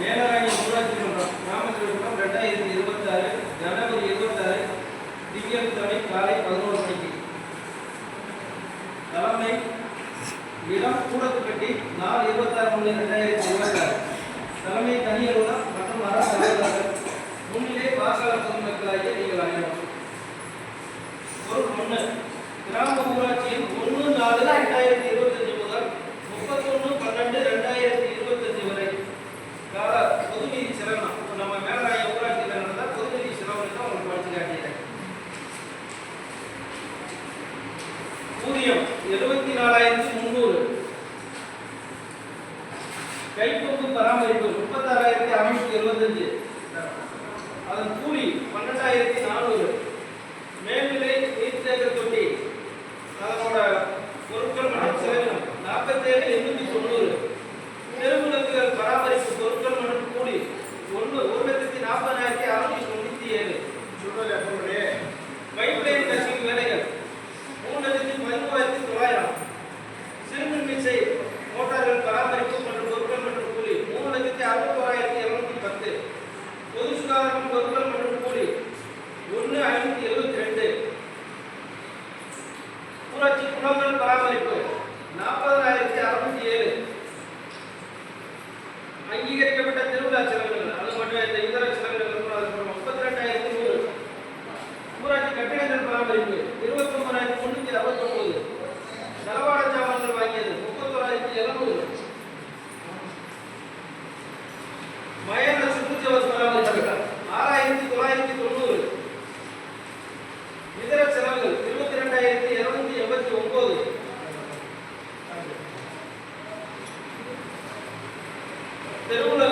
மேலராணி ஊராட்சி மன்றம் நாமக்கல் மன்றம் ரெண்டாயிரத்தி இருபத்தாறு ஜனவரி இருபத்தாறு திங்கட்கிழமை காலை பதினோரு மணிக்கு. தலைமை இடம் கூடத்துப்பட்டி நாலு இருபத்தாறு மணி ரெண்டாயிரத்தி இருபத்தாறு. தலைமை தனி மற்றும் அரசு அலுவலர்கள். முன்னிலை வாக்காளர் பொதுமக்களாகிய நீங்கள் அறியலாம் ஒரு ஒன்று ஊதியம் எழுபத்தி நாலாயிரத்தி முந்நூறு. கைப்பொங்கு பராமரிப்பு முப்பத்தாறாயிரத்தி அறுநூத்தி எழுபத்தஞ்சு அதன் கூலி பன்னெண்டாயிரத்தி நானூறு. பராமரிப்பு நாற்பதாயிரத்தி அறுநூத்தி ஏழு. அங்கீகரிக்கப்பட்ட திருவிழா செலவுகள். அது மட்டும் இந்த இதர తెలుగులో